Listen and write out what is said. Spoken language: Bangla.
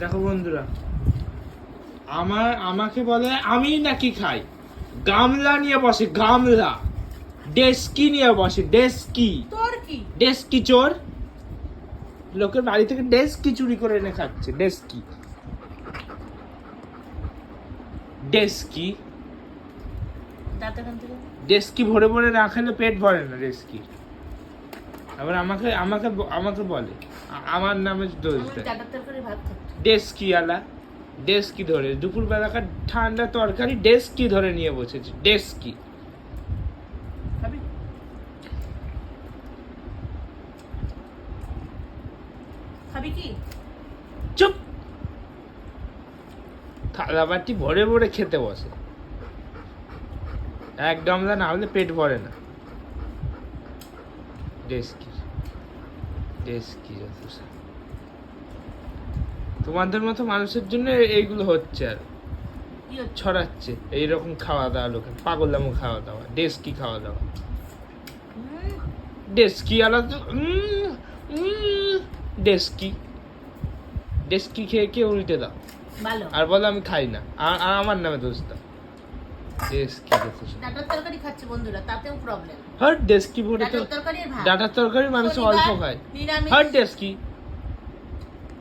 দেখো বন্ধুরা আমার আমাকে বলে আমি নাকি খাই। গামলা নিয়ে বসে গামলা। ডেস্কি নিয়ে বসে ডেস্কি। তোর কি? ডেস্কি চোর। লোকের বাড়ি থেকে ডেস্কি চুরি করে এনে খাচ্ছে ডেস্কি। ডেস্কি। ডেস্কি ভরে ভরে না খেলে পেট ভরে না ডেস্কি। আবার আমাকে আমাকে আমাকে বলে। আমার নামে দোষ দেয়। খাচ্ছি। ডেস্কি ধরে। দুপুর বেলাকার ঠান্ডা তরকারি ডেস্কি ধরে নিয়ে বসেছে ডেস্কি। খাবি? খাবি কি? চুপ! থালা বাটি ভরে ভরে খেতে বসে। এক গামলা না হলে পেট ভরে না। ডেস্কি ডেস্কি যত তোমাদের মতো মানুষের জন্য এইগুলো হচ্ছে আর। কি ছড়াচ্ছে? এইরকম খাওয়া দাওয়া লোকের পাগলামো খাওয়া দাওয়া ডেস্কি খাওয়া দাওয়া ডেস্কি আলাদা ডেস্কি ডেস্কি খেয়ে খেয়ে উল্টে দাও। আর বলো আমি খাই না। আর আমার নামে দোষ দাও। তরকারি খাচ্ছে বন্ধুরা তাতেও প্রবলেম হট ডেস্কি ভরে ডাটার তরকারি মানুষ অল্প খায়। Hard hot ডেস্কি